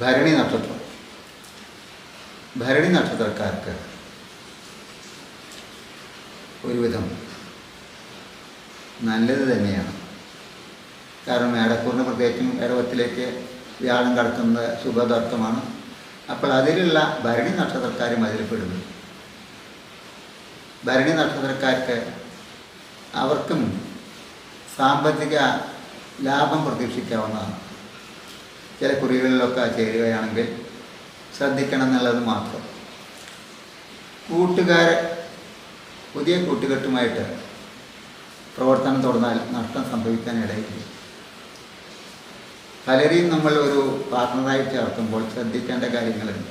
ഭരണി നക്ഷത്രം. ഭരണി നക്ഷത്രക്കാർക്ക് ഒരുവിധം നല്ലത് തന്നെയാണ്. കാരണം മേടക്കൂറിന് പ്രത്യേകിച്ചും ഇടവത്തിലേക്ക് വ്യാഴം കടക്കുന്നത് ശുഭതർക്കമാണ് അപ്പോൾ അതിലുള്ള ഭരണി നക്ഷത്രക്കാരും അതിൽ പെടുന്നു. ഭരണി നക്ഷത്രക്കാർക്ക് അവർക്കും സാമ്പത്തിക ലാഭം പ്രതീക്ഷിക്കാവുന്നതാണ്. ചില കുറികളിലൊക്കെ ചേരുകയാണെങ്കിൽ ശ്രദ്ധിക്കണം എന്നുള്ളത് മാത്രം. കൂട്ടുകാരെ പുതിയ കൂട്ടുകെട്ടുമായിട്ട് പ്രവർത്തനം തുടർന്നാൽ നഷ്ടം സംഭവിക്കാൻ ഇടയില്ല പലരെയും നമ്മൾ ഒരു പാർട്ട്ണറായി ചേർക്കുമ്പോൾ ശ്രദ്ധിക്കേണ്ട കാര്യങ്ങളുണ്ട്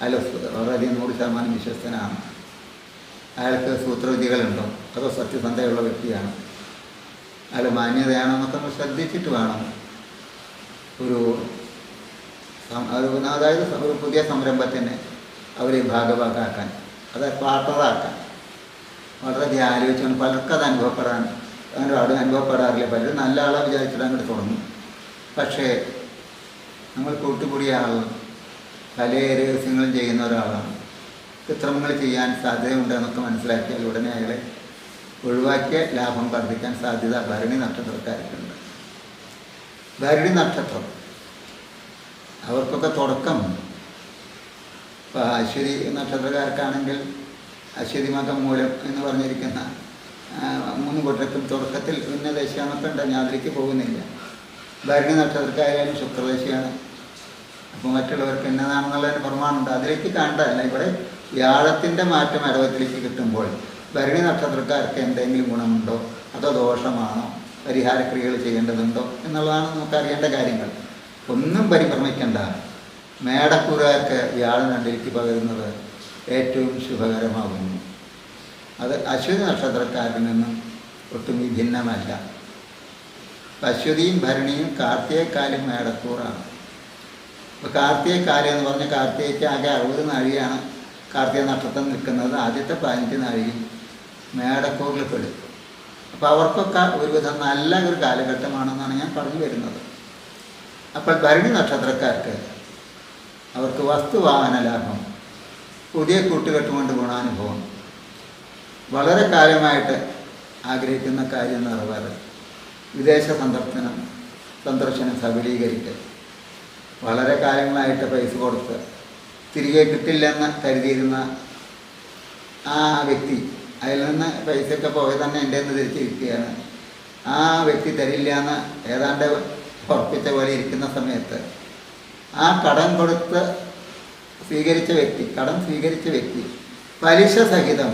അയാൾ വളരെയധികം നൂറ് ശതമാനം വിശ്വസ്തനാണ്. അയാൾക്ക് സൂത്രവിധികളുണ്ടോ അതോ സത്യസന്ധയുള്ള വ്യക്തിയാണ്? അയാൾ മാന്യതയാണോ എന്നൊക്കെ നമ്മൾ ശ്രദ്ധിച്ചിട്ട് വേണം ഒരു അതായത് ഒരു പുതിയ സംരംഭത്തിന് അവരെ ഭാഗഭാക്കാക്കാൻ അത് പാർട്ണറാക്കാൻ വളരെയധികം ആലോചിച്ചുകൊണ്ട് പലർക്കും അത് അനുഭവപ്പെടാൻ അങ്ങനെ അവിടെ അനുഭവപ്പെടാറില്ല. പലരും നല്ല ആളെ വിചാരിച്ചിട്ട് അങ്ങോട്ട് തുടങ്ങും. പക്ഷേ നമ്മൾ കൂട്ടുകൂടിയ ആൾ പല രഹസ്യങ്ങളും ചെയ്യുന്ന ഒരാളാണ്. കൃത്രിമങ്ങൾ ചെയ്യാൻ സാധ്യതയുണ്ട് എന്നൊക്കെ മനസ്സിലാക്കിയാൽ ഉടനെ അയാളെ ഒഴിവാക്കിയ ലാഭം വർദ്ധിക്കാൻ സാധ്യത ഭരണി നക്ഷത്രക്കാർക്കുണ്ട് ഭരണി നക്ഷത്രം. അവർക്കൊക്കെ തുടക്കം. ഇപ്പോൾ അശ്വതി നക്ഷത്രക്കാർക്കാണെങ്കിൽ അശ്വതി മകം മൂലം എന്ന് പറഞ്ഞിരിക്കുന്ന മൂന്ന് കൊട്ടത്തിൽ തുടക്കത്തിൽ ഉന്നദേശമൊക്കെ ഉണ്ട്. ഞാതിലേക്ക് പോകുന്നില്ല. ഭരണി നക്ഷത്രക്കാരായാലും ശുക്രദശയാണ്. അപ്പോൾ മറ്റുള്ളവർക്ക് എന്നതാണെന്നുള്ളതിന് പ്രമാണമുണ്ട്. അതിലേക്ക് കാണണ്ടല്ല ഇവിടെ വ്യാഴത്തിന്റെ മാറ്റം അരവത്തിലേക്ക് കിട്ടുമ്പോൾ ഭരണി നക്ഷത്രക്കാർക്ക് എന്തെങ്കിലും ഗുണമുണ്ടോ? അതോ ദോഷമാണോ? പരിഹാരക്രിയകൾ ചെയ്യേണ്ടതുണ്ടോ എന്നുള്ളതാണ് നമുക്ക് അറിയേണ്ട കാര്യങ്ങൾ. ഒന്നും പരിഭ്രമിക്കേണ്ട. മേടക്കൂറുകാർക്ക് വ്യാഴം രണ്ടിലേക്ക് പകരുന്നത് ഏറ്റവും ശുഭകരമാകുന്നു. അത് അശ്വതി നക്ഷത്രക്കാരിൽ നിന്നും ഒട്ടും വിഭിന്നമല്ല. അശ്വതിയും ഭരണിയും കാർത്തികക്കാലും മേടക്കൂറാണ്. ഇപ്പോൾ കാർത്തികക്കാലം എന്ന് പറഞ്ഞാൽ കാർത്തികയ്ക്ക് ആകെ അറുപത് നാഴിയാണ് കാർത്തിക നക്ഷത്രം നിൽക്കുന്നത്. ആദ്യത്തെ പതിനഞ്ച് നാഴി മേടക്കൂറിൽ പെടും. അപ്പോൾ അവർക്കൊക്കെ ഒരുവിധം നല്ല ഒരു കാലഘട്ടമാണെന്നാണ് ഞാൻ പറഞ്ഞു വരുന്നത്. അപ്പോൾ ഭരണി നക്ഷത്രക്കാർക്ക് അവർക്ക് വസ്തുവാഹന ലാഭം പുതിയ കൂട്ടുകെട്ട് കൊണ്ട് ഗുണാനുഭവം വളരെ കാലമായിട്ട് ആഗ്രഹിക്കുന്ന കാര്യം നിറവേറ് വിദേശ സന്ദർശനം സന്ദർശനം സബലീകരിക്കൽ വളരെ കാലങ്ങളായിട്ട് പൈസ കൊടുത്ത് തിരികെ കിട്ടില്ലെന്ന് കരുതിയിരുന്ന ആ വ്യക്തി അതിൽ നിന്ന് പൈസയൊക്കെ പോയി തന്നെ എന്റെ നിന്ന് തിരിച്ചിരിക്കുകയാണ് ആ വ്യക്തി തരില്ല എന്ന് ഏതാണ്ട് ഉറപ്പിച്ച പോലെ ഇരിക്കുന്ന സമയത്ത് ആ കടം കൊടുത്ത് സ്വീകരിച്ച വ്യക്തി കടം സ്വീകരിച്ച വ്യക്തി പലിശ സഹിതം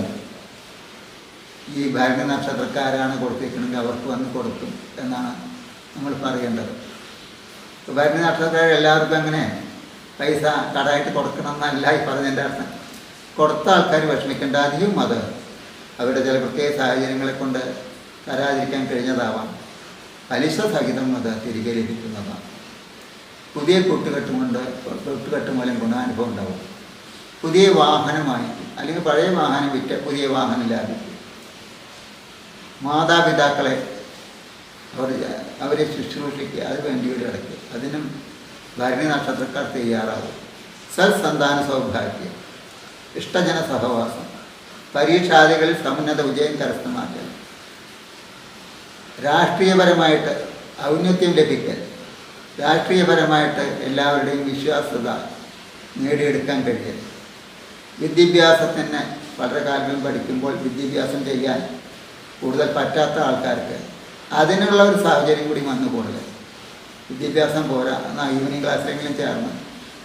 ഈ ഭരണ നക്ഷത്രക്കാരാണ് കൊടുത്തിരിക്കണമെങ്കിൽ അവർക്ക് വന്ന് കൊടുക്കും എന്നാണ് നമ്മൾ പറയേണ്ടത്. ഭരണ നക്ഷത്രക്കാർ എല്ലാവർക്കും അങ്ങനെ പൈസ കടമായിട്ട് കൊടുക്കണം എന്നല്ല ഈ പറഞ്ഞതിന്റെ അർത്ഥം. കൊടുത്ത ആൾക്കാർ വിഷമിക്കേണ്ട അധികം അത് അവരുടെ ചില പ്രത്യേക സാഹചര്യങ്ങളെ കൊണ്ട് തരാതിരിക്കാൻ കഴിഞ്ഞതാവാം. പലിശ സഹിതം അത് തിരികെ ലഭിക്കുന്നതാണ് പുതിയ കൂട്ടുകെട്ടും കൊണ്ട് കൂട്ടുകെട്ട് മൂലം ഗുണാനുഭവം ഉണ്ടാവും. പുതിയ വാഹനം വാങ്ങിക്കും അല്ലെങ്കിൽ പഴയ വാഹനം വിറ്റ് പുതിയ വാഹനം ലാഭിക്കും. മാതാപിതാക്കളെ അവർ അവരെ ശുശ്രൂഷിക്കുക അത് വേണ്ടിയുടെ ഇടയ്ക്ക് അതിനും ഭരണി നക്ഷത്രക്കാർ തയ്യാറാവും. സൽസന്താന സൗഭാഗ്യം. ഇഷ്ടജന സഹവാസം പരീക്ഷാദികളിൽ സമുന്നത വിജയം കരസ്ഥമാക്കൽ. രാഷ്ട്രീയപരമായിട്ട് ഔന്നത്യം ലഭിക്കൽ. രാഷ്ട്രീയപരമായിട്ട് എല്ലാവരുടെയും വിശ്വാസ്യത നേടിയെടുക്കാൻ കഴിയൽ. വിദ്യാഭ്യാസത്തിന് വളരെ കാലം പഠിക്കുമ്പോൾ വിദ്യാഭ്യാസം ചെയ്യാൻ കൂടുതൽ പറ്റാത്ത ആൾക്കാർക്ക് അതിനുള്ള ഒരു സാഹചര്യം കൂടി വന്നു കൂടുതൽ വിദ്യാഭ്യാസം പോരാ. എന്നാൽ ഈവനിങ് ക്ലാസ്സിലെങ്കിലും ചേർന്ന്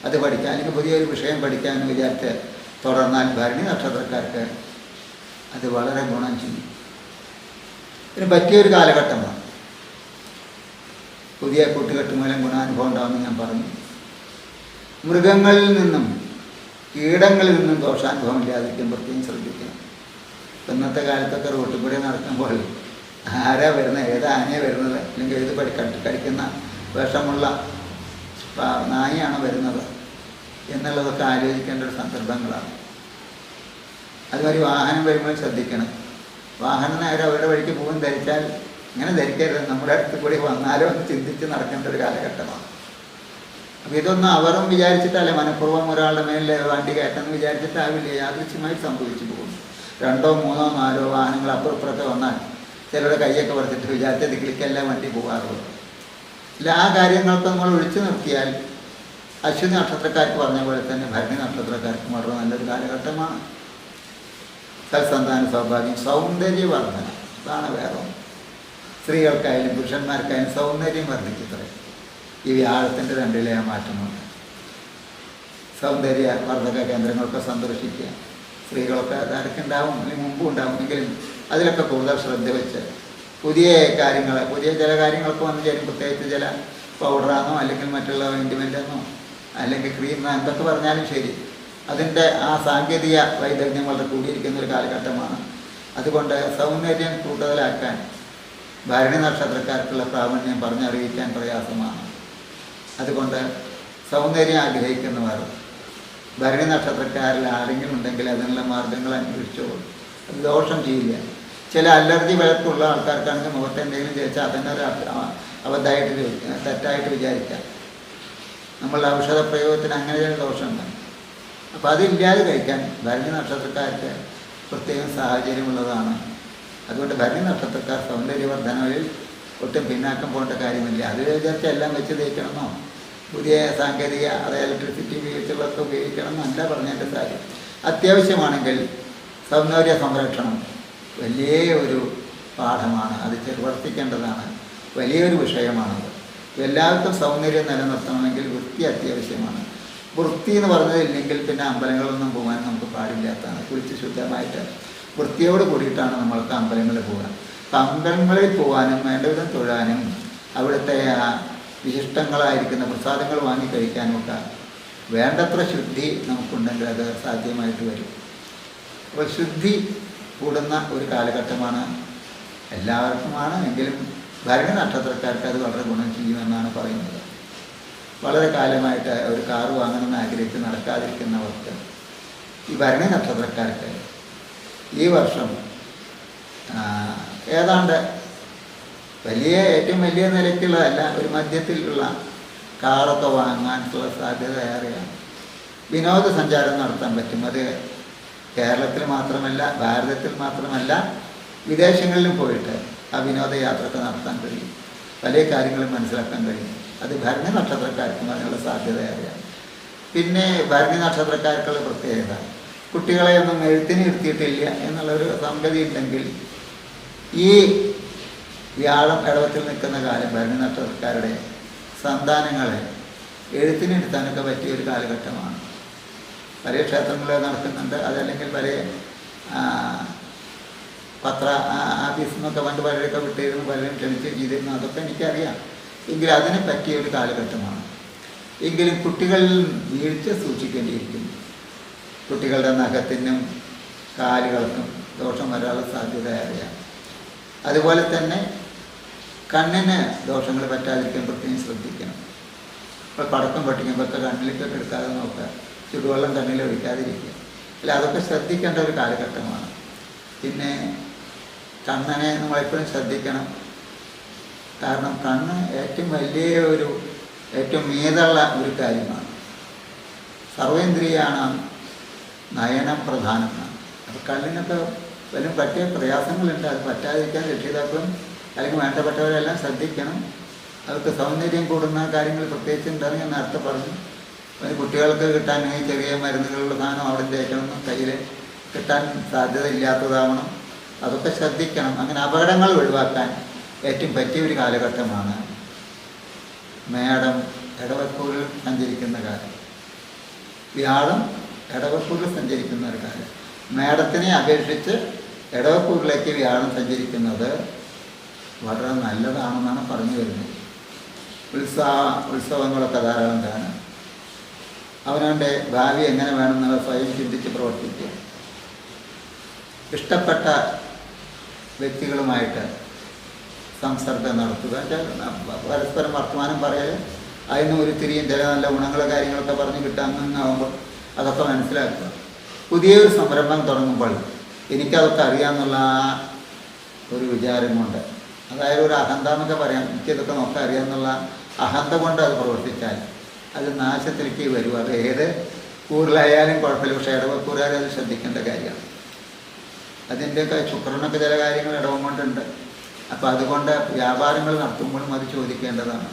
അത് പഠിക്കാൻ. അല്ലെങ്കിൽ പുതിയൊരു വിഷയം പഠിക്കാമെന്ന് വിചാരിച്ച് തുടർന്നാൽ ഭരണി നക്ഷത്രക്കാർക്ക് അത് വളരെ ഗുണം ചെയ്യും ഇതിന് പറ്റിയൊരു കാലഘട്ടമാണ്. പുതിയ കൂട്ടുകെട്ട് മൂലം ഗുണാനുഭവം ഉണ്ടാവുമെന്ന് ഞാൻ പറഞ്ഞു. മൃഗങ്ങളിൽ നിന്നും കീടങ്ങളിൽ നിന്നും ദോഷാനുഭവം ഇല്ലാതിരിക്കാൻ പ്രത്യേകം ശ്രദ്ധിക്കണം. ഇന്നത്തെ കാലത്തൊക്കെ റോട്ടിൽ കൂടെ നടക്കുമ്പോൾ ആരാ വരുന്നത് ഏത് ആനയാണ് വരുന്നത് അല്ലെങ്കിൽ ഏത് പടി കടി- കടിക്കുന്ന വിഷമുള്ള നായയാണ് വരുന്നത് എന്നുള്ളതൊക്കെ ആലോചിക്കേണ്ട ഒരു സന്ദർഭങ്ങളാണ്. അതുമാതിരി വാഹനം വരുമ്പോൾ ശ്രദ്ധിക്കണം. വാഹനം നേരെ അവരുടെ വഴിക്ക് പോകും ധരിച്ചാൽ ഇങ്ങനെ ധരിക്കരുത്. നമ്മുടെ അടുത്ത് കൂടി വന്നാലോ ചിന്തിച്ച് നടക്കേണ്ട ഒരു കാലഘട്ടമാണ്. അപ്പോൾ ഇതൊന്നും അവരും വിചാരിച്ചിട്ടല്ല. മനഃപൂർവം ഒരാളുടെ മേലിൽ വണ്ടി കയറ്റെന്ന് വിചാരിച്ചിട്ടാവില്ല. യാദൃശ്യമായി സംഭവിച്ചു പോകും രണ്ടോ മൂന്നോ നാലോ വാഹനങ്ങൾ അപ്പുറപ്പുറത്തെ വന്നാൽ ചിലരുടെ കൈയൊക്കെ പറിച്ചിട്ട് വിചാരിച്ച ദിക്കിലേക്കല്ല വണ്ടി പോകാറുള്ളൂ. ഇല്ല ആ കാര്യങ്ങളൊക്കെ നമ്മൾ ഒഴിച്ചു നിർത്തിയാൽ അശ്വതി നക്ഷത്രക്കാർക്ക് പറഞ്ഞ പോലെ തന്നെ ഭരണി നക്ഷത്രക്കാർക്ക് വളരെ നല്ലൊരു കാലഘട്ടമാണ്. സൽസന്താന സൗഭാഗ്യം സൗന്ദര്യവർദ്ധന അതാണ് ഒന്ന്. സ്ത്രീകൾക്കായാലും പുരുഷന്മാർക്കായാലും സൗന്ദര്യം വർദ്ധിക്കത്രേ ഈ വ്യാഴത്തിന്റെ രണ്ടിലെ മാറ്റമുണ്ട് സൗന്ദര്യ വർദ്ധക കേന്ദ്രങ്ങളൊക്കെ സന്ദർശിക്കുക. സ്ത്രീകളൊക്കെ അതൊക്കെ ഉണ്ടാവും അല്ലെങ്കിൽ മുമ്പും ഉണ്ടാവും. എങ്കിലും അതിലൊക്കെ കൂടുതൽ ശ്രദ്ധ വെച്ച് പുതിയ കാര്യങ്ങൾ പുതിയ ചില കാര്യങ്ങളൊക്കെ വന്നു ചേരും. പ്രത്യേകിച്ച് ചില പൗഡറാണോ അല്ലെങ്കിൽ മറ്റുള്ള ഓയിന്റ്മെന്റെന്നോ അല്ലെങ്കിൽ ക്രീം എന്തൊക്കെ പറഞ്ഞാലും ശരി. അതിന്റെ ആ സാങ്കേതിക വൈദഗ്ധ്യം വളരെ കൂടിയിരിക്കുന്ന ഒരു കാലഘട്ടമാണ്. അതുകൊണ്ട് സൗന്ദര്യം കൂടുതലാക്കാൻ ഭരണി നക്ഷത്രക്കാർക്കുള്ള പ്രാവീണ്യം പറഞ്ഞറിയിക്കാൻ പ്രയാസമാണ്. അതുകൊണ്ട് സൗന്ദര്യം ആഗ്രഹിക്കുന്നവർ ഭരണി നക്ഷത്രക്കാരിൽ ആരെങ്കിലും ഉണ്ടെങ്കിൽ അതിനുള്ള മാർഗങ്ങൾ അന്വേഷിച്ചോളൂ ദോഷം ചെയ്യില്ല. ചില അലർജി വിളക്കുള്ള ആൾക്കാർക്കാണെങ്കിൽ മുഖത്ത് എന്തെങ്കിലും ചോദിച്ചാൽ അതന്നെ ഒരു അബ- അബദ്ധമായിട്ട് തെറ്റായിട്ട് വിചാരിക്കാം. നമ്മളുടെ ഔഷധ പ്രയോഗത്തിന് അങ്ങനെ ഒരു ദോഷമുണ്ട്. അപ്പോൾ അതില്ലാതെ കഴിക്കാൻ ഭരണി നക്ഷത്രക്കാർക്ക് പ്രത്യേകം സാഹചര്യമുള്ളതാണ്. അതുകൊണ്ട് ഭരണി നക്ഷത്രക്കാർ സൗന്ദര്യവർദ്ധനയിൽ ഒട്ടും പിന്നാക്കം പോകേണ്ട കാര്യമില്ല. അത് വിചാരിച്ച എല്ലാം വെച്ച് തേക്കണമെന്നോ പുതിയ സാങ്കേതിക അതായത് ഇലക്ട്രിസിറ്റി ഉപയോഗിച്ചുള്ളതൊക്കെ ഉപയോഗിക്കണം എന്നല്ല പറഞ്ഞതിന്റെ കാര്യം. അത്യാവശ്യമാണെങ്കിൽ സൗന്ദര്യ സംരക്ഷണം വലിയ ഒരു പാഠമാണ്. അത് ചെറുവർത്തിക്കേണ്ടതാണ്. വലിയൊരു വിഷയമാണത് എല്ലാവർക്കും സൗന്ദര്യം നിലനിർത്തണമെങ്കിൽ വൃത്തി അത്യാവശ്യമാണ്. വൃത്തി എന്ന് പറഞ്ഞതില്ലെങ്കിൽ പിന്നെ അമ്പലങ്ങളൊന്നും പോകാൻ നമുക്ക് പാടില്ലാത്തതാണ്. കുളിച്ച് ശുദ്ധമായിട്ട് വൃത്തിയോട് കൂടിയിട്ടാണ് നമ്മൾക്ക് അമ്പലങ്ങളിൽ പോകാൻ അമ്പലങ്ങളിൽ പോകാനും വേണ്ടവിധം തൊഴാനും അവിടുത്തെ ആ വിശിഷ്ടങ്ങളായിരിക്കുന്ന പ്രസാദങ്ങൾ വാങ്ങി കഴിക്കാനും ഒക്കെ വേണ്ടത്ര ശുദ്ധി നമുക്കുണ്ടെങ്കിൽ അത് സാധ്യമായിട്ട് വരും. അപ്പോൾ ശുദ്ധി കൂടുന്ന ഒരു കാലഘട്ടമാണ് എല്ലാവർക്കുമാണ്. എങ്കിലും ഭരണ നക്ഷത്രക്കാർക്ക് അത് വളരെ ഗുണം ചെയ്യുമെന്നാണ് പറയുന്നത്. വളരെ കാലമായിട്ട് ഒരു കാറ് വാങ്ങണമെന്ന് ആഗ്രഹിച്ച് നടക്കാതിരിക്കുന്നവർക്ക് ഈ ഭരണി നക്ഷത്രക്കാർക്ക് ഈ വർഷം ഏതാണ്ട് വലിയ ഏറ്റവും വലിയ നിലയ്ക്കുള്ളതല്ല ഒരു മധ്യത്തിലുള്ള കാറൊക്കെ വാങ്ങാനുള്ള സാധ്യത ഏറെയാണ്. വിനോദസഞ്ചാരം നടത്താൻ പറ്റും. അത് കേരളത്തിൽ മാത്രമല്ല ഭാരതത്തിൽ മാത്രമല്ല വിദേശങ്ങളിലും പോയിട്ട് ആ വിനോദയാത്രയൊക്കെ നടത്താൻ കഴിയും. പല കാര്യങ്ങളും മനസ്സിലാക്കാൻ കഴിയും. അത് ഭരണി നക്ഷത്രക്കാർക്കും അതിനുള്ള സാധ്യത അറിയാം പിന്നെ ഭരണി നക്ഷത്രക്കാർക്കുള്ള പ്രത്യേകത കുട്ടികളെ ഒന്നും എഴുത്തിന് ഇരുത്തിയിട്ടില്ല എന്നുള്ളൊരു സംഗതി ഉണ്ടെങ്കിൽ ഈ വ്യാഴം ഇടവത്തിൽ നിൽക്കുന്ന കാലം ഭരണി നക്ഷത്രക്കാരുടെ സന്താനങ്ങളെ എഴുത്തിനിരുത്താനൊക്കെ പറ്റിയ ഒരു കാലഘട്ടമാണ്. പല ക്ഷേത്രങ്ങളിൽ നടക്കുന്നുണ്ട്. അതല്ലെങ്കിൽ പല പത്ര ആഫീസിൽ നിന്നൊക്കെ പണ്ട് പലരൊക്കെ വിട്ടിരുന്നു പലരും ക്ഷണിച്ച് ചെയ്തിരുന്നു. അതൊക്കെ എനിക്കറിയാം. എങ്കിലും അതിനെ പറ്റിയ ഒരു കാലഘട്ടമാണ്. എങ്കിലും കുട്ടികളിൽ വീഴ്ച സൂക്ഷിക്കേണ്ടിയിരിക്കുന്നു. കുട്ടികളുടെ നഖത്തിനും കാലുകൾക്കും ദോഷം വരാനുള്ള സാധ്യത അറിയാം അതുപോലെ തന്നെ കണ്ണിന് ദോഷങ്ങൾ പറ്റാതിരിക്കാൻ പ്രത്യേകം ശ്രദ്ധിക്കണം. ഇപ്പോൾ പടക്കം പൊട്ടിക്കുമ്പോഴൊക്കെ കണ്ണിലേക്കൊക്കെ എടുക്കാതെ നോക്കുക. ചുടുവെള്ളം കണ്ണിൽ ഒഴിക്കാതിരിക്കുക. അല്ല അതൊക്കെ ശ്രദ്ധിക്കേണ്ട ഒരു കാലഘട്ടമാണ്. പിന്നെ കണ്ണനെ നമ്മളെപ്പോഴും ശ്രദ്ധിക്കണം. കാരണം കണ്ണ് ഏറ്റവും വലിയ ഒരു ഏറ്റവും മീതുള്ള ഒരു കാര്യമാണ്. സർവേന്ദ്രിയാണ് നയനം പ്രധാനമാണ്. അപ്പോൾ കണ്ണിനൊക്കെ വല്ലതും പറ്റിയ പ്രയാസങ്ങളുണ്ട്. അത് പറ്റാതിരിക്കാൻ രക്ഷിതാക്കളും അല്ലെങ്കിൽ വേണ്ടപ്പെട്ടവരെല്ലാം ശ്രദ്ധിക്കണം. അവർക്ക് സൗന്ദര്യം കൂടുന്ന കാര്യങ്ങൾ പ്രത്യേകിച്ച് ഉണ്ടെന്ന് ഞാൻ നേരത്തെ പറഞ്ഞു. പിന്നെ കുട്ടികൾക്ക് കിട്ടാൻ ചെറിയ മരുന്നുകളുടെ സാധനം അവിടെ തേക്കണമെന്നും കയ്യിൽ കിട്ടാൻ സാധ്യത ഇല്ലാത്തതാവണം അതൊക്കെ ശ്രദ്ധിക്കണം. അങ്ങനെ അപകടങ്ങൾ ഒഴിവാക്കാൻ ഏറ്റവും പറ്റിയ ഒരു കാലഘട്ടമാണ് മേടം ഇടവക്കൂരിൽ സഞ്ചരിക്കുന്ന കാലം. വ്യാഴം ഇടവക്കൂരിൽ സഞ്ചരിക്കുന്ന ഒരു കാലം. മേടത്തിനെ അപേക്ഷിച്ച് ഇടവക്കൂരിലേക്ക് വ്യാഴം സഞ്ചരിക്കുന്നത് വളരെ നല്ലതാണെന്നാണ് പറഞ്ഞു വരുന്നത്. ഉത്സാഹ ഉത്സവങ്ങളൊക്കെ ധാരാളം കാണാം. അവനവന്റെ ഭാവി എങ്ങനെ വേണമെന്നുള്ള സ്വയം ചിന്തിച്ച് പ്രവർത്തിക്കുക. ഇഷ്ടപ്പെട്ട വ്യക്തികളുമായിട്ട് സംസർഗം നടത്തുക. പരസ്പരം വർത്തമാനം പറയൽ അതിന് ഒരു തിരിയും ചില നല്ല ഗുണങ്ങളോ കാര്യങ്ങളൊക്കെ പറഞ്ഞ് കിട്ടാമെന്നാകുമ്പോൾ അതൊക്കെ മനസ്സിലാക്കുക. പുതിയൊരു സംരംഭം തുടങ്ങുമ്പോൾ എനിക്കതൊക്കെ അറിയാമെന്നുള്ള ഒരു വിചാരം കൊണ്ട് അതായത് ഒരു അഹന്ത എന്നൊക്കെ പറയാം. എനിക്കിതൊക്കെ നോക്കാൻ അറിയാമെന്നുള്ള അഹന്ത കൊണ്ട് അത് പ്രവർത്തിച്ചാൽ അത് നാശത്തിലേക്ക് വരും. അത് ഏത് കൂറിലായാലും കുഴപ്പമില്ല. പക്ഷേ ഇടവക്കൂറുകാർ അത് ശ്രദ്ധിക്കേണ്ട കാര്യമാണ്. അതിന്റെയൊക്കെ ശുക്രനൊക്കെ ചില കാര്യങ്ങൾ ഇടവം കൊണ്ടുണ്ട്. അപ്പോൾ അതുകൊണ്ട് വ്യാപാരങ്ങൾ നടത്തുമ്പോഴും അത് ചോദിക്കേണ്ടതാണ്.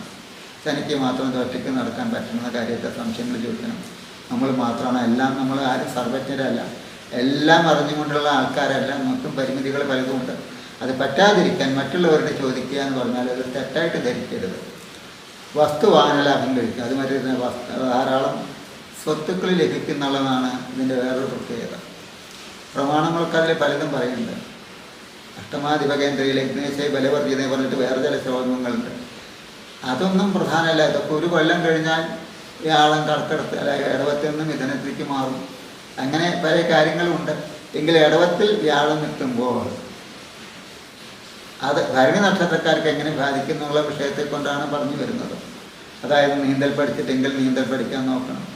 തനിക്ക് മാത്രം ഒറ്റയ്ക്ക് നടക്കാൻ പറ്റുന്ന കാര്യത്തെ സംശയങ്ങൾ ചോദിക്കണം. നമ്മൾ മാത്രമാണ് എല്ലാം നമ്മൾ ആരും സർവജ്ഞരല്ല. എല്ലാം അറിഞ്ഞുകൊണ്ടുള്ള ആൾക്കാരല്ല നമുക്കും പരിമിതികൾ പലതുമുണ്ട്. അത് പറ്റാതിരിക്കാൻ മറ്റുള്ളവരുടെ ചോദിക്കുക എന്ന് പറഞ്ഞാൽ അത് തെറ്റായിട്ട് ധരിക്കരുത്. വസ്തു വാഹനലാഭം കഴിക്കുക. അത് മറ്റേ ധാരാളം സ്വത്തുക്കൾ ലഭിക്കുന്നുള്ളതാണ് ഇതിന്റെ വേറൊരു പ്രത്യേകത. പ്രമാണങ്ങൾക്ക് അതിൽ പലതും പറയുന്നുണ്ട്. അഷ്ടമാധിപകേന്ദ്രയിൽ യജ്ഞേശ ബലവർഗീയത പറഞ്ഞിട്ട് വേറെ ചില ശ്ലോകങ്ങളുണ്ട്. അതൊന്നും പ്രധാനമല്ല. ഇതൊക്കെ ഒരു കൊല്ലം കഴിഞ്ഞാൽ വ്യാഴം കടത്തെടുത്ത് അല്ല ഇടവത്തിൽ നിന്ന് മിഥനത്തിലേക്ക് മാറും. അങ്ങനെ പല കാര്യങ്ങളുമുണ്ട് എങ്കിൽ ഇടവത്തിൽ വ്യാഴം നിൽക്കുമ്പോൾ അത് ഭരണി നക്ഷത്രക്കാർക്ക് എങ്ങനെ ബാധിക്കുന്നുള്ള വിഷയത്തെ കൊണ്ടാണ് പറഞ്ഞു വരുന്നത്. അതായത് നീന്തൽ പഠിച്ചിട്ടെങ്കിൽ നീന്തൽ പഠിക്കാൻ നോക്കണം.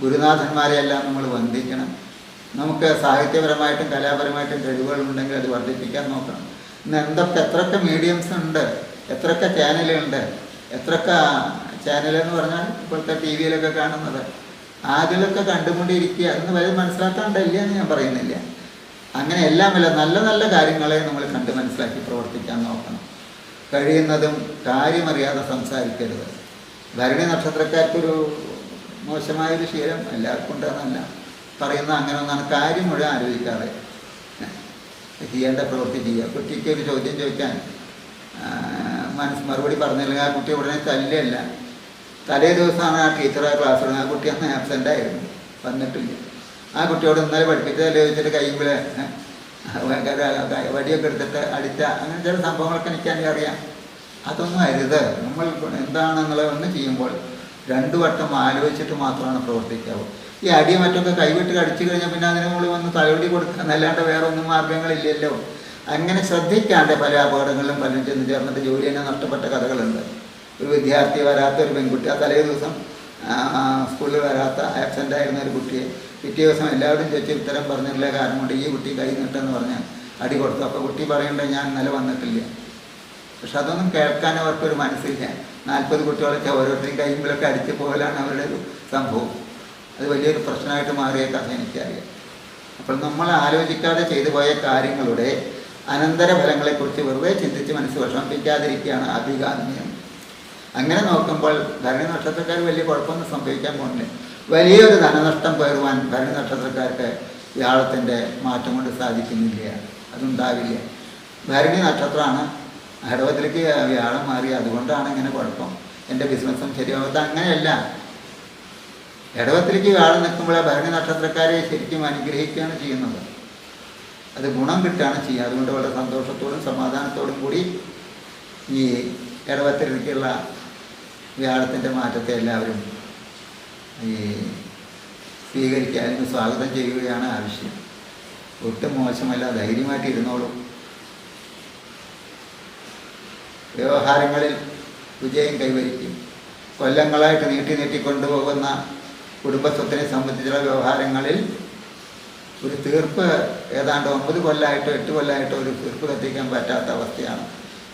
ഗുരുനാഥന്മാരെയെല്ലാം നമ്മൾ വന്ദിക്കണം. നമുക്ക് സാഹിത്യപരമായിട്ടും കലാപരമായിട്ടും കഴിവുകളുണ്ടെങ്കിൽ അത് വർദ്ധിപ്പിക്കാൻ നോക്കണം. ഇന്ന് എന്തൊക്കെ എത്രയൊക്കെ മീഡിയംസ് ഉണ്ട് എത്രയൊക്കെ ചാനലുണ്ട് എത്രയൊക്കെ ചാനൽ എന്ന് പറഞ്ഞാൽ ഇപ്പോഴത്തെ ടി വിയിലൊക്കെ കാണുന്നത്. അതിലൊക്കെ കണ്ടുകൊണ്ടിരിക്കുക എന്ന് വരെ മനസ്സിലാക്കാണ്ടല്ല എന്ന് ഞാൻ പറയുന്നില്ല. അങ്ങനെ എല്ലാമല്ല നല്ല നല്ല കാര്യങ്ങളെ നമ്മൾ കണ്ട് മനസ്സിലാക്കി പ്രവർത്തിക്കാൻ നോക്കണം. കഴിയുന്നതും കാര്യമറിയാതെ സംസാരിക്കരുത്. ഭരണി നക്ഷത്രക്കാർക്കൊരു മോശമായൊരു ശീലം എല്ലാവർക്കും ഉണ്ടെന്നല്ല. പറയുന്ന അങ്ങനെ ഒന്നാണ് കാര്യം മുഴുവൻ ആലോചിക്കാതെ. ചെയ്യേണ്ട പ്രവൃത്തി ചെയ്യുക. കുട്ടിക്ക് ഒരു ചോദ്യം ചോദിക്കാൻ മനസ്സ് മറുപടി പറഞ്ഞില്ലെങ്കിൽ ആ കുട്ടി ഉടനെ തല്ലല്ല തലേ ദിവസമാണ് ആ ടീച്ചറെ ക്ലാസ് തുടങ്ങി ആ കുട്ടി അന്ന് ആബ്സെന്റ് ആയിരുന്നു. വന്നിട്ടില്ല. ആ കുട്ടിയോട് ഇന്നലെ പഠിപ്പിച്ചതല്ലേ ചോദിച്ചിട്ട് കഴിയുമ്പോൾ വടിയൊക്കെ എടുത്തിട്ട് അടിച്ച അങ്ങനെ ചില സംഭവങ്ങളൊക്കെ എനിക്ക് അറിയാം. അതൊന്നും അരുത്. നമ്മൾ എന്താണെന്നുള്ളതൊന്ന് ചെയ്യുമ്പോൾ രണ്ടു വട്ടം ആലോചിച്ചിട്ട് മാത്രമാണ് പ്രവർത്തിക്കാവൂ. ഈ അടി മറ്റൊക്കെ കൈവിട്ട് കടിച്ചു കഴിഞ്ഞാൽ പിന്നെ അതിന് മുകളിൽ വന്ന് തലോടി കൊടുക്കുക. എന്നല്ലാണ്ട് വേറെ ഒന്നും മാർഗങ്ങളില്ലല്ലോ അങ്ങനെ ശ്രദ്ധിക്കാണ്ട് പല അപകടങ്ങളിലും പലരും ചെന്ന് ചേർന്നിട്ട് ജോലി തന്നെ നഷ്ടപ്പെട്ട കഥകളുണ്ട്. ഒരു വിദ്യാർത്ഥി വരാത്ത ഒരു പെൺകുട്ടി ആ തലേ ദിവസം സ്കൂളിൽ വരാത്ത ആബ്സെന്റ് ആയിരുന്ന ഒരു കുട്ടിയെ പിറ്റേ ദിവസം എല്ലാവരും ചോദിച്ച് ഉത്തരം പറഞ്ഞിട്ടില്ല കാരണം കൊണ്ട് ഈ കുട്ടി കൈ നിട്ടെന്ന് പറഞ്ഞാൽ അടി കൊടുത്തു. അപ്പോൾ കുട്ടി പറയണ്ടേ ഞാൻ ഇന്നലെ വന്നിട്ടില്ല. പക്ഷെ അതൊന്നും കേൾക്കാൻ അവർക്കൊരു മനസ്സില്ല. നാൽപ്പത് കുട്ടികളൊക്കെ ഓരോരുത്തരും കൈമ്പിലൊക്കെ അടിച്ച് പോകലാണ് അവരുടെ ഒരു സംഭവം. അത് വലിയൊരു പ്രശ്നമായിട്ട് മാറിയേക്കാന്ന് എനിക്കറിയാം. അപ്പോൾ നമ്മൾ ആലോചിക്കാതെ ചെയ്തു പോയ കാര്യങ്ങളുടെ അനന്തരഫലങ്ങളെക്കുറിച്ച് വെറുതെ ചിന്തിച്ച് മനസ്സ് വിഷമിപ്പിക്കാതിരിക്കുകയാണ് അഭികാമ്യം. അങ്ങനെ നോക്കുമ്പോൾ ഭരണി നക്ഷത്രക്കാർ വലിയ കുഴപ്പമൊന്നും സംഭവിക്കാൻ പോകുന്നില്ല. വലിയൊരു ധനനഷ്ടം പേറുവാൻ ഭരണി നക്ഷത്രക്കാർക്ക് വ്യാഴത്തിന്റെ മാറ്റം കൊണ്ട് സാധിക്കുന്നില്ല. അതുണ്ടാവില്ല. ഭരണി നക്ഷത്രമാണ്. ഹരവത്തിലേക്ക് വ്യാഴം മാറി. അതുകൊണ്ടാണ് ഇങ്ങനെ കുഴപ്പം. എന്റെ ബിസിനസ്സും ശരിയാവാത്ത അങ്ങനെയല്ല ഇടവത്തിലേക്ക് വ്യാഴം നിൽക്കുമ്പോൾ ഭരണി നക്ഷത്രക്കാരെ ശരിക്കും അനുഗ്രഹിക്കുകയാണ് ചെയ്യുന്നത്. അത് ഗുണം കിട്ടുകയാണ് ചെയ്യുക. അതുകൊണ്ട് വളരെ സന്തോഷത്തോടും സമാധാനത്തോടും കൂടി ഈ ഇടവത്തിലേക്കുള്ള വ്യാഴത്തിന്റെ മാറ്റത്തെ എല്ലാവരും ഈ സ്വീകരിക്കാനും സ്വാഗതം ചെയ്യുകയാണ് ആവശ്യം ഒട്ടും മോശമല്ല ധൈര്യമായിട്ട് ഇരുന്നോളൂ. വ്യവഹാരങ്ങളിൽ വിജയം കൈവരിക്കും. കൊല്ലങ്ങളായിട്ട് നീട്ടി നീട്ടി കൊണ്ടുപോകുന്ന കുടുംബസ്വത്തിനെ സംബന്ധിച്ചുള്ള വ്യവഹാരങ്ങളിൽ ഒരു തീർപ്പ് ഏതാണ്ട് ഒമ്പത് കൊല്ലമായിട്ടോ എട്ട് കൊല്ലമായിട്ടോ ഒരു തീർപ്പ് കത്തിക്കാൻ പറ്റാത്ത അവസ്ഥയാണ്.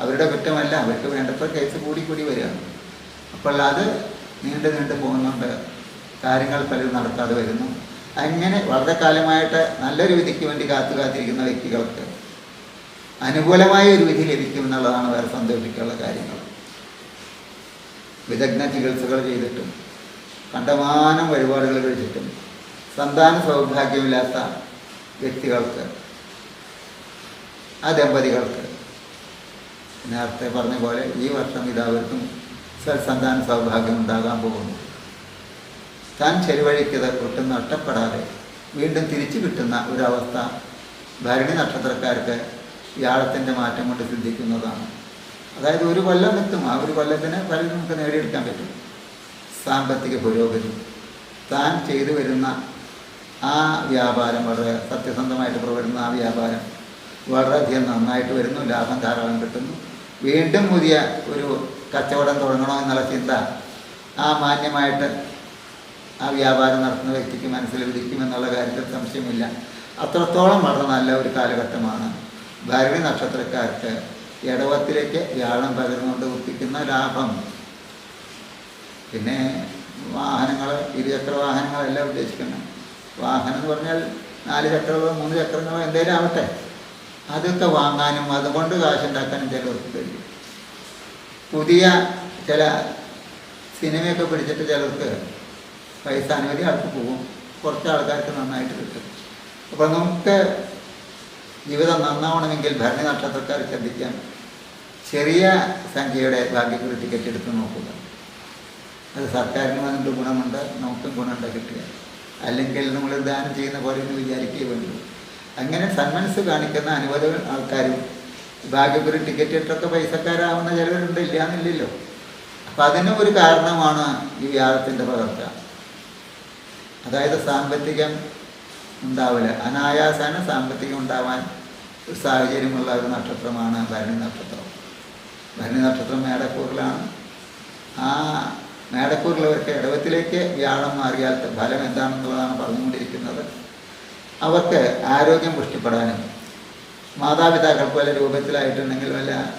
അവരുടെ കുറ്റമല്ല അവർക്ക് വേണ്ടത്ര കേസ് കൂടി കൂടി വരികയാണ്. അപ്പോൾ അത് നീണ്ടു നീണ്ടു പോകുന്നുണ്ട്. കാര്യങ്ങൾ പലരും നടത്താതെ വരുന്നു. അങ്ങനെ വളരെ കാലമായിട്ട് നല്ലൊരു വിധിക്ക് വേണ്ടി കാത്തു കാത്തിരിക്കുന്ന വ്യക്തികൾക്ക് അനുകൂലമായ ഒരു വിധി ലഭിക്കും എന്നുള്ളതാണ് വേറെ സന്തോഷിക്കാനുള്ള കാര്യങ്ങൾ. വിദഗ്ധ ചികിത്സകൾ ചെയ്തിട്ടും കണ്ടമാനം വഴിപാടുകൾ കഴിച്ചിട്ടും സന്താന സൗഭാഗ്യമില്ലാത്ത വ്യക്തികൾക്ക് ആ ദമ്പതികൾക്ക് നേരത്തെ പറഞ്ഞ പോലെ ഈ വർഷം ഇതാവർക്കും സൽസന്താന സൗഭാഗ്യം ഉണ്ടാകാൻ പോകുന്നു. താൻ ചെരുവഴിക്കത് ഒട്ടും നഷ്ടപ്പെടാതെ വീണ്ടും തിരിച്ചു കിട്ടുന്ന ഒരവസ്ഥ ഭരണി നക്ഷത്രക്കാർക്ക് വ്യാഴത്തിന്റെ മാറ്റം കൊണ്ട് സിദ്ധിക്കുന്നതാണ്. അതായത് ഒരു കൊല്ലം നിൽക്കും. ആ ഒരു കൊല്ലത്തിന് പലരും നമുക്ക് നേടിയെടുക്കാൻ പറ്റും. സാമ്പത്തിക പുരോഗതി. താൻ ചെയ്തു വരുന്ന ആ വ്യാപാരം വളരെ സത്യസന്ധമായിട്ട് പ്രവർത്തുന്ന ആ വ്യാപാരം വളരെയധികം നന്നായിട്ട് വരുന്നു ലാഭം ധാരാളം കിട്ടുന്നു. വീണ്ടും പുതിയ ഒരു കച്ചവടം തുടങ്ങണോ എന്നുള്ള ചിന്ത ആ മാന്യമായിട്ട് ആ വ്യാപാരം നടത്തുന്ന വ്യക്തിക്ക് മനസ്സിൽ ഉദിക്കുമെന്നുള്ള കാര്യത്തിൽ സംശയമില്ല. അത്രത്തോളം വളരെ നല്ല ഒരു കാലഘട്ടമാണ്. ഭരണി നക്ഷത്രക്കാർക്ക് ഇടവത്തിലേക്ക് വ്യാഴം പകർന്നുകൊണ്ട് ഒപ്പിക്കുന്ന ലാഭം പിന്നെ വാഹനങ്ങൾ ഇരുചക്ര വാഹനങ്ങളെല്ലാം ഉദ്ദേശിക്കുന്നത് വാഹനം എന്ന് പറഞ്ഞാൽ നാല് ചക്രങ്ങളോ മൂന്ന് ചക്രങ്ങളോ എന്തെങ്കിലും ആവട്ടെ. അതൊക്കെ വാങ്ങാനും അതുകൊണ്ട് കാശുണ്ടാക്കാനും ചിലർക്ക് കഴിയും പുതിയ ചില സിനിമയൊക്കെ പിടിച്ചിട്ട് ചിലർക്ക് പൈസ അനവധി ആൾക്ക് പോകും. കുറച്ച് ആൾക്കാർക്ക് നന്നായിട്ട് കിട്ടും. അപ്പോൾ നമുക്ക് ജീവിതം നന്നാവണമെങ്കിൽ ഭരണി നക്ഷത്രക്കാർ ശ്രദ്ധിക്കാം. ചെറിയ സംഖ്യയുടെ ഭാഗ്യക്കുറി ടിക്കറ്റ് എടുത്ത് നോക്കുക. അത് സർക്കാരിന് വന്നിട്ട് ഗുണമുണ്ട് നമുക്കും ഗുണമുണ്ട് കിട്ടുക. അല്ലെങ്കിൽ നമ്മൾ ദാനം ചെയ്യുന്ന പോലെ എന്ന് വിചാരിക്കുകയേ വേണ്ടു. അങ്ങനെ സന്മനസ് കാണിക്കുന്ന അനുവദ ആൾക്കാരും ഭാഗ്യപുരം ടിക്കറ്റ് ഇട്ടൊക്കെ പൈസക്കാരാവുന്ന ചിലവരുണ്ട് ഇല്ല എന്നില്ലല്ലോ അപ്പം അതിനും ഒരു കാരണമാണ് ഈ വ്യാഴത്തിന്റെ പകർച്ച. അതായത് സാമ്പത്തികം ഉണ്ടാവില്ല അനായാസാന സാമ്പത്തികം ഉണ്ടാവാൻ ഒരു സാഹചര്യമുള്ള ഒരു നക്ഷത്രമാണ് ഭരണി നക്ഷത്രം. ഭരണി നക്ഷത്രം മേടക്കൂറിലാണ് ആ മേടക്കൂറിലുള്ളവർക്ക് ഇടവത്തിലേക്ക് വ്യാഴം മാറിയാൽ ഫലം എന്താണെന്നുള്ളതാണ് പറഞ്ഞുകൊണ്ടിരിക്കുന്നത്. അവർക്ക് ആരോഗ്യം പുഷ്ടിപ്പെടാനും മാതാപിതാക്കൾക്ക് വല്ല രൂപത്തിലായിട്ടുണ്ടെങ്കിൽ വല്ല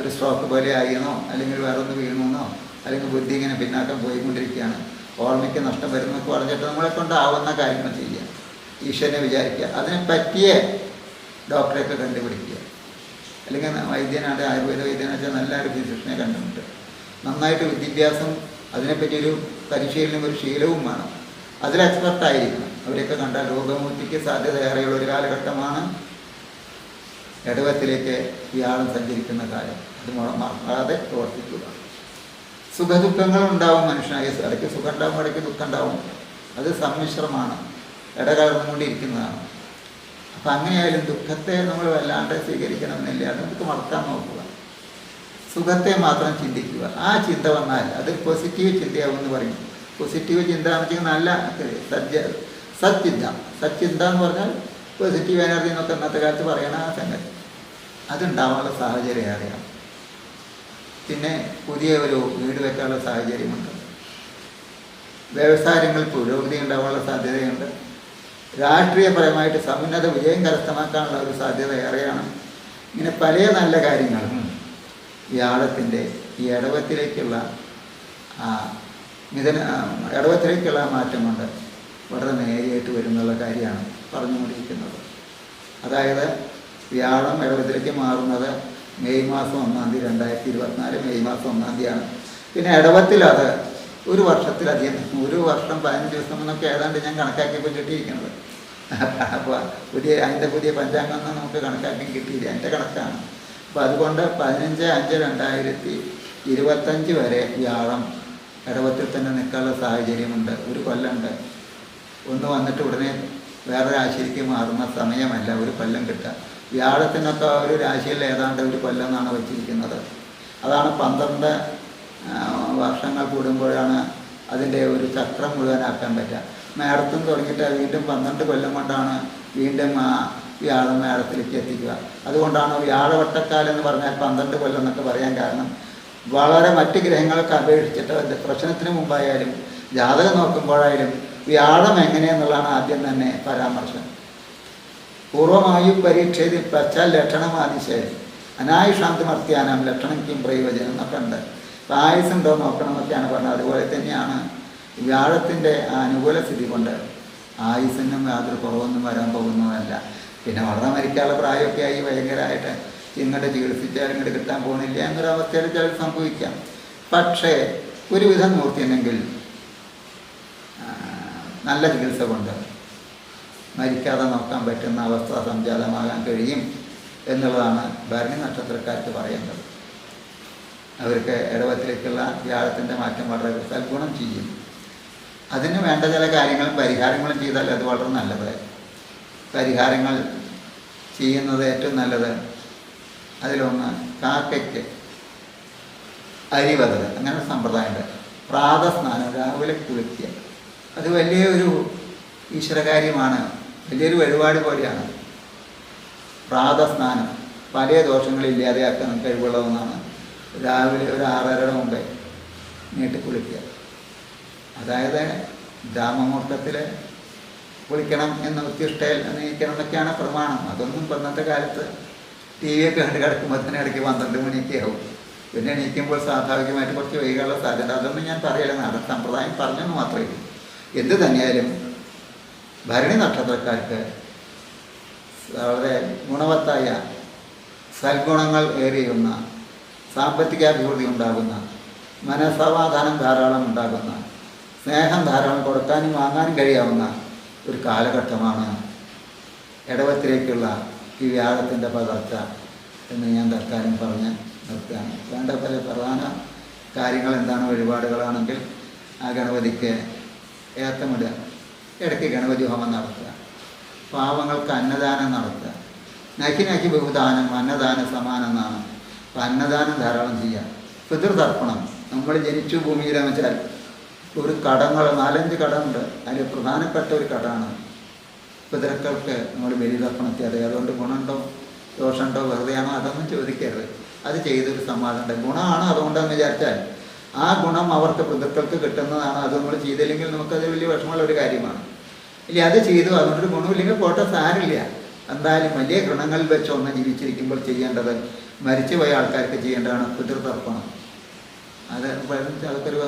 ഒരു സ്ട്രോക്ക് പോലെ ആയിരുന്നോ അല്ലെങ്കിൽ വേറെ ഒന്ന് വീണെന്നോ അല്ലെങ്കിൽ ബുദ്ധി ഇങ്ങനെ പിന്നാക്കം പോയിക്കൊണ്ടിരിക്കുകയാണ്. ഓർമ്മയ്ക്ക് നഷ്ടം വരുന്നൊക്കെ പറഞ്ഞിട്ട് നമ്മളെ കൊണ്ടാവുന്ന കാര്യങ്ങൾ ചെയ്യുക. ഈശ്വരനെ വിചാരിക്കുക. അതിനെ പറ്റിയ ഡോക്ടറെയൊക്കെ കണ്ടുപിടിക്കുക. അല്ലെങ്കിൽ വൈദ്യനാണ് ആയുർവേദ വൈദ്യനാണെന്ന് നല്ല നല്ലൊരു ഫിസിഷ്യനെ നന്നായിട്ട് വിദ്യാഭ്യാസം അതിനെപ്പറ്റി ഒരു പരിശീലനം ഒരു ശീലവും വേണം. അതിൽ എക്സ്പെർട്ടായിരിക്കണം അവരെയൊക്കെ കണ്ടാൽ രോഗമുക്തിക്ക് സാധ്യത ഏറെയുള്ള ഒരു കാലഘട്ടമാണ് ഇടവത്തിലേക്ക് വ്യാഴം സഞ്ചരിക്കുന്ന കാലം. അത് മറക്കാതെ പ്രവർത്തിക്കുക. സുഖദുഃഖങ്ങൾ ഉണ്ടാവും മനുഷ്യനായ. ഇടയ്ക്ക് സുഖം ഉണ്ടാവും ഇടയ്ക്ക് ദുഃഖം ഉണ്ടാവും അത് സമ്മിശ്രമാണ്. ഇടകലർന്നുകൊണ്ടിരിക്കുന്നതാണ് അപ്പം അങ്ങനെയായാലും ദുഃഖത്തെ നമ്മൾ വല്ലാണ്ട് സ്വീകരിക്കണമെന്നില്ല അത് നമുക്ക് മറക്കാൻ നോക്കുക. സുഖത്തെ മാത്രം ചിന്തിക്കുക. ആ ചിന്ത വന്നാൽ അത് പോസിറ്റീവ് ചിന്തയാവും എന്ന് പറയും. പോസിറ്റീവ് ചിന്ത എന്ന് വെച്ചാൽ നല്ല സജ്ജ സച്ചിന്ത. സച്ചിന്ത എന്ന് പറഞ്ഞാൽ പോസിറ്റീവ് എനർജി എന്നൊക്കെ ഇന്നത്തെ കാലത്ത് പറയണ ആ സംഗതി. അതുണ്ടാവാനുള്ള സാഹചര്യം അറിയാം പിന്നെ പുതിയ ഒരു വീട് വെക്കാനുള്ള സാഹചര്യമുണ്ട്. വ്യവസായങ്ങൾ പുരോഗതി ഉണ്ടാവാനുള്ള സാധ്യതയുണ്ട്. രാഷ്ട്രീയപരമായിട്ട് സമുന്നത വിജയം കരസ്ഥമാക്കാനുള്ള ഒരു സാധ്യത ഏറെയാണ്. ഇങ്ങനെ പല നല്ല കാര്യങ്ങളും വ്യാഴത്തിന്റെ ഈ ഇടവത്തിലേക്കുള്ള ആ മിഥുന ഇടവത്തിലേക്കുള്ള മാറ്റം കൊണ്ട് വളരെ നേരിയായിട്ട് വരുന്നുള്ള കാര്യമാണ് പറഞ്ഞുകൊണ്ടിരിക്കുന്നത്. അതായത് വ്യാഴം ഇടവത്തിലേക്ക് മാറുന്നത് മെയ് മാസം ഒന്നാം തീയതി രണ്ടായിരത്തി ഇരുപത്തിനാല് മെയ് മാസം ഒന്നാം തീയതിയാണ്. പിന്നെ ഇടവത്തിൽ അത് ഒരു വർഷത്തിലധികം ഒരു വർഷം പതിനഞ്ച് ദിവസം എന്നൊക്കെ ഏതാണ്ട് ഞാൻ കണക്കാക്കിയപ്പോൾ കിട്ടിയിരിക്കുന്നത്. അപ്പോൾ പുതിയ അതിന്റെ പുതിയ പഞ്ചാംഗമൊന്നും നമുക്ക് കണക്കാക്കി കിട്ടിയില്ല. എന്റെ കണക്കാണ്. അപ്പോൾ അതുകൊണ്ട് പതിനഞ്ച് അഞ്ച് രണ്ടായിരത്തി ഇരുപത്തഞ്ച് വരെ വ്യാഴം ഇടവത്തിൽ തന്നെ നിൽക്കാനുള്ള സാഹചര്യമുണ്ട്. ഒരു കൊല്ലമുണ്ട്. ഒന്ന് വന്നിട്ട് ഉടനെ വേറെ രാശിയിലേക്ക് മാറുന്ന സമയമല്ല ഒരു കൊല്ലം കിട്ടുക. വ്യാഴത്തിനൊക്കെ ഒരു രാശിയിൽ ഏതാണ്ട് ഒരു കൊല്ലം എന്നാണ് വെച്ചിരിക്കുന്നത്. അതാണ് പന്ത്രണ്ട് വർഷങ്ങൾ കൂടുമ്പോഴാണ് അതിന്റെ ഒരു ചക്രം മുഴുവനാക്കാൻ പറ്റുക. മേടത്തും തുടങ്ങിയിട്ട് വീണ്ടും പന്ത്രണ്ട് കൊല്ലം കൊണ്ടാണ് വീണ്ടും വ്യാഴം മേടത്തിലേക്ക് എത്തിക്കുക. അതുകൊണ്ടാണ് വ്യാഴവട്ടക്കാലം എന്ന് പറഞ്ഞാൽ പന്ത്രണ്ട് കൊല്ലം എന്നൊക്കെ പറയാൻ കാരണം വളരെ മറ്റ് ഗ്രഹങ്ങൾക്ക് അപേക്ഷിച്ചിട്ട് അതിന്റെ പ്രശ്നത്തിന് മുമ്പായാലും ജാതകം നോക്കുമ്പോഴായാലും വ്യാഴം എങ്ങനെയെന്നുള്ളതാണ് ആദ്യം തന്നെ പരാമർശം. പൂർവമായും പരീക്ഷയിൽ പച്ചാൽ ലക്ഷണമാതിശയം അനായുഷാന്തി മർത്യാനാം ലക്ഷണം കിം പ്രയോജനം എന്നൊക്കെ ഉണ്ട്. അപ്പം ആയുസുണ്ടോ നോക്കണമെന്നൊക്കെയാണ് പറഞ്ഞത്. അതുപോലെ തന്നെയാണ് വ്യാഴത്തിന്റെ അനുകൂല സ്ഥിതി കൊണ്ട് ആയുസിനും യാതൊരു കുറവൊന്നും വരാൻ പോകുന്നതല്ല. പിന്നെ വളർന്ന മരിക്കാനുള്ള പ്രായമൊക്കെ ആയി ഭയങ്കരമായിട്ട് ഇങ്ങോട്ട് ചികിത്സിച്ചാൽ ഇങ്ങോട്ട് കിട്ടാൻ പോകുന്നില്ല എന്നൊരവസ്ഥയിൽ ചിലർ സംഭവിക്കാം. പക്ഷേ ഒരുവിധം മൂർത്തിയുണ്ടെങ്കിൽ ആ, നല്ല ചികിത്സ കൊണ്ട് മരിക്കാതെ നോക്കാൻ പറ്റുന്ന അവസ്ഥ സംജാതമാകാൻ കഴിയും എന്നുള്ളതാണ് ഭരണി നക്ഷത്രക്കാർക്ക് പറയേണ്ടത്. അവർക്ക് ഇടവത്തിലേക്കുള്ള വ്യാഴത്തിന്റെ മാറ്റം വളരെ സൽഗുണം ചെയ്യും. അതിന് വേണ്ട ചില കാര്യങ്ങളും പരിഹാരങ്ങളും ചെയ്താൽ അത് വളരെ നല്ലത്. പരിഹാരങ്ങൾ ചെയ്യുന്നത് ഏറ്റവും അതിലൊന്ന് കാക്കയ്ക്ക് അരിവതൽ അങ്ങനെ സമ്പ്രദായമുണ്ട്. പ്രാതസ്നാനം രാവിലെ കുളിക്കുക. അത് വലിയൊരു ഈശ്വരകാര്യമാണ്. വലിയൊരു വഴിപാട് പോലെയാണ്. പ്രാതസ്നാനം പല ദോഷങ്ങളില്ലാതെയാക്കാൻ കഴിവുള്ള ഒന്നാണ്. രാവിലെ ഒരു ആറരയുടെ മുമ്പേ നീട്ടി കുളിക്കുക. അതായത് ബ്രാഹ്മമുഹൂർത്തത്തിൽ കുളിക്കണം എന്ന് ഉത്തിഷ്ടയിൽ നീക്കണം എന്നൊക്കെയാണ് പ്രമാണം. അതൊന്നും ഇന്നത്തെ കാലത്ത് ടി വി ഒക്കെ കണ്ട് കിടക്കുമ്പോൾ തന്നെ ഇടയ്ക്ക് പന്ത്രണ്ട് മണിയൊക്കെ ആവും. പിന്നെ എണീക്കുമ്പോൾ സ്വാഭാവികമായിട്ട് കുറച്ച് വൈകാനുള്ള സാധ്യത. അതൊന്നും ഞാൻ പറയില്ല. നാടൻ സമ്പ്രദായം പറഞ്ഞെന്ന് മാത്രമേ ഉള്ളൂ. എന്ത് തന്നെയായാലും ഭരണി നക്ഷത്രക്കാർക്ക് വളരെ ഗുണവത്തായ സൽഗുണങ്ങൾ ഏറിയുന്ന സാമ്പത്തിക അഭിവൃദ്ധി ഉണ്ടാകുന്ന മനസ്സമാധാനം ധാരാളം ഉണ്ടാകുന്ന സ്നേഹം ധാരാളം കൊടുക്കാനും വാങ്ങാനും കഴിയാവുന്ന ഒരു കാലഘട്ടമാണ് ഇടവത്തിലേക്കുള്ള ഈ വ്യാഴത്തിന്റെ പകർച്ച എന്ന് ഞാൻ തൽക്കാലം പറഞ്ഞ് നിർത്തുകയാണ്. വേണ്ട പല പ്രധാന കാര്യങ്ങൾ എന്താണ് വഴിപാടുകളാണെങ്കിൽ ആ ഗണപതിക്ക് ഏത്തമിടുക ഇടയ്ക്ക് ഗണപതി ഹോമം നടത്തുക പാവങ്ങൾക്ക് അന്നദാനം നടത്തുക നക്കി നക്കി ബഹുദാനം അന്നദാന സമാനം എന്നാണ്. അപ്പം അന്നദാനം ധാരാളം ചെയ്യുക. പിതൃതർപ്പണം നമ്മൾ ജനിച്ചു ഭൂമിയിലെന്ന് വെച്ചാൽ ഒരു കടങ്ങൾ നാലഞ്ച് കടമുണ്ട്. അതിൽ പ്രധാനപ്പെട്ട ഒരു കടമാണ് പിതൃക്കൾക്ക് നമ്മൾ ബലിതർപ്പണം അറിയാം അതുകൊണ്ട് ഗുണമുണ്ടോ ദോഷമുണ്ടോ വെറുതെയാണോ അതൊന്നും ചോദിക്കരുത്. അത് ചെയ്തൊരു സമാധാനമുണ്ട്. ഗുണമാണ് അതുകൊണ്ടെന്ന് വിചാരിച്ചാൽ ആ ഗുണം അവർക്ക് പിതൃക്കൾക്ക് കിട്ടുന്നതാണ്. അത് നമ്മൾ ചെയ്തില്ലെങ്കിൽ നമുക്കത് വലിയ വിഷമമുള്ള ഒരു കാര്യമാണ്. ഇല്ല അത് ചെയ്തു. അതുകൊണ്ടൊരു ഗുണമില്ലെങ്കിൽ പോട്ടെ സാരില്ല എന്തായാലും വലിയ ഗുണങ്ങളിൽ വെച്ചൊന്ന് ജീവിച്ചിരിക്കുമ്പോൾ ചെയ്യേണ്ടത് മരിച്ചുപോയ ആൾക്കാർക്ക് ചെയ്യേണ്ടതാണ് പിതൃതർപ്പണം അത് ആൾക്കൊരു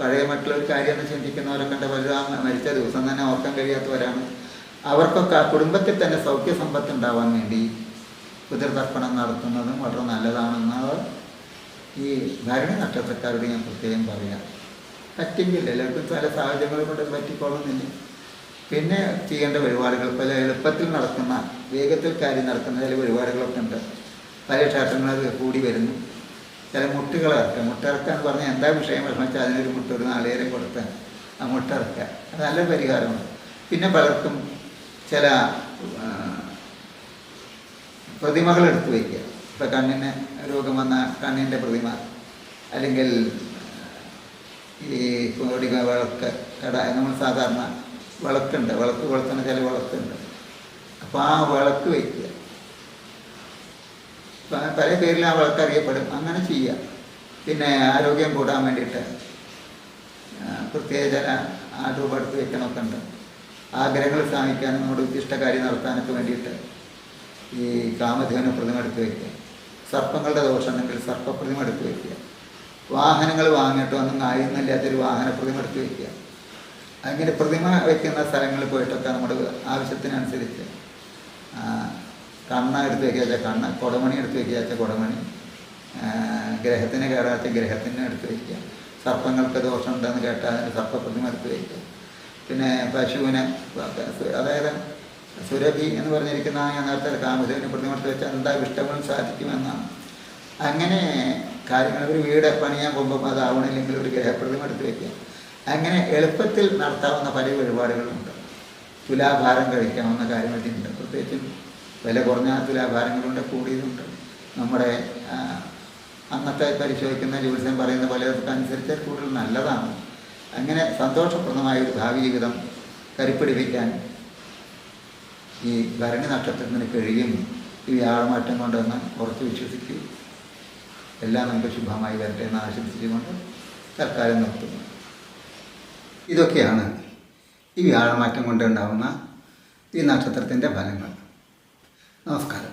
പഴയ മറ്റുള്ളൊരു കാര്യമെന്ന് ചിന്തിക്കുന്നവരൊക്കെ ഉണ്ട്. ആ മരിച്ച ദിവസം തന്നെ ഓർക്കാൻ കഴിയാത്തവരാണ്. അവർക്കൊക്കെ കുടുംബത്തിൽ തന്നെ സൗഖ്യ സമ്പത്ത് ഉണ്ടാവാൻ വേണ്ടി പിതൃതർപ്പണം നടത്തുന്നതും വളരെ നല്ലതാണെന്നത് ഈ ഭരണി നക്ഷത്രക്കാരോട് ഞാൻ പ്രത്യേകം പറയാം. പറ്റില്ല. എല്ലാവർക്കും പല സാഹചര്യങ്ങൾ കൊണ്ട് പറ്റിക്കൊള്ളുന്നില്ല പിന്നെ ചെയ്യേണ്ട വഴിപാടുകൾ പല എളുപ്പത്തിൽ നടക്കുന്ന വേഗത്തിൽ കാര്യം നടക്കുന്ന ചില വഴിപാടുകളൊക്കെ ഉണ്ട്. പല ക്ഷേത്രങ്ങളത് കൂടി വരുന്നു. ചില മുട്ടുകൾ ഇറക്കുക. എന്ന് പറഞ്ഞാൽ എന്താ വിഷയം? വിഷമിച്ചാൽ അതിനൊരു മുട്ട ഒരു നാളികേരം കൊടുത്ത് ആ മുട്ട ഇറക്കുക. അത് നല്ലൊരു പരിഹാരമാണ്. പിന്നെ പലർക്കും ചില പ്രതിമകൾ എടുത്തു വയ്ക്കുക. ഇപ്പം കണ്ണിന് രോഗം വന്ന കണ്ണിന്റെ പ്രതിമ അല്ലെങ്കിൽ ഈ കോടിക വിളക്ക് കട നമ്മൾ സാധാരണ വിളക്കുണ്ട്. വിളക്ക് കൊളുത്തുന്ന ചില വിളക്കുണ്ട്. അപ്പോൾ ആ വിളക്ക് വയ്ക്കുക. പല പേരിൽ ആ അറിയപ്പെടും അങ്ങനെ ചെയ്യുക പിന്നെ ആരോഗ്യം കൂടാൻ വേണ്ടിയിട്ട് പ്രത്യേക ചില ആ രൂപം എടുത്ത് വെക്കണമൊക്കെ ഉണ്ട്. ആഗ്രഹങ്ങൾ സ്ഥാപിക്കാനും നമ്മുടെ ഉദ്ദിഷ്ട കാര്യം നടത്താനൊക്കെ വേണ്ടിയിട്ട് ഈ കാമധേവന പ്രതിമ എടുത്ത് വയ്ക്കുക സർപ്പങ്ങളുടെ ദോഷം ഉണ്ടെങ്കിൽ സർപ്പപ്രതിമ എടുത്ത് വയ്ക്കുക വാഹനങ്ങൾ വാങ്ങിയിട്ട് ഒന്നും ആയുധമില്ലാത്തൊരു വാഹന പ്രതിമ എടുത്ത് വയ്ക്കുക അങ്ങനെ പ്രതിമ വയ്ക്കുന്ന സ്ഥലങ്ങളിൽ പോയിട്ടൊക്കെ നമ്മുടെ ആവശ്യത്തിനനുസരിച്ച് കണ്ണ എടുത്ത് വയ്ക്കുക വെച്ചാൽ കണ്ണ് കുടമണി എടുത്ത് വയ്ക്കുക വെച്ചാൽ കുടമണി. ഗ്രഹത്തിന് കേടാച്ച ഗ്രഹത്തിന് എടുത്ത് വയ്ക്കുക സർപ്പങ്ങൾക്ക് ദോഷമുണ്ടെന്ന് കേട്ടാൽ അതിന് സർപ്പപ്രതിമ എടുത്ത് വയ്ക്കുക പിന്നെ പശുവിനെ അതായത് സുരഭി എന്ന് പറഞ്ഞിരിക്കുന്ന നേരത്തെ കാമസുവിനെ പ്രതിമെടുത്ത് വെച്ചാൽ എന്താ ഇഷ്ടങ്ങൾ സാധിക്കുമെന്നാണ്. അങ്ങനെ കാര്യങ്ങൾ ഒരു വീട് പണിയാൻ പോകുമ്പോൾ അതാവണില്ലെങ്കിൽ ഒരു ഗ്രഹപ്രതിമ എടുത്ത് വയ്ക്കുക അങ്ങനെ എളുപ്പത്തിൽ നടത്താവുന്ന പല വഴിപാടുകളുണ്ട്. തുലാഭാരം കഴിക്കാവുന്ന കാര്യങ്ങളുണ്ട് പ്രത്യേകിച്ചും വില കുറഞ്ഞ തുലാഭാരങ്ങളുണ്ട് കൂടിയതുണ്ട്. നമ്മുടെ അന്നത്തെ പരിശോധിക്കുന്ന ജ്യോത്സ്യം പറയുന്ന പോലെ അനുസരിച്ച് കൂടുതൽ നല്ലതാണ്. അങ്ങനെ സന്തോഷപ്രദമായ ഒരു ഭാവി ജീവിതം കരുപ്പിടിപ്പിക്കാൻ ഈ ഭരണി നക്ഷത്രത്തിന് കഴിയും. ഈ വ്യാഴമാറ്റം കൊണ്ടെന്ന് ഉറച്ചു വിശ്വസിക്കൂ. എല്ലാം നമുക്ക് ശുഭമായി വരട്ടെ എന്ന് ആശംസിച്ചുകൊണ്ട് തൽക്കാലം നിർത്തുന്നു. ഇതൊക്കെയാണ് ഈ വ്യാഴമാറ്റം കൊണ്ടുണ്ടാവുന്ന ഈ നക്ഷത്രത്തിന്റെ ഫലങ്ങൾ. നമസ്കാരം.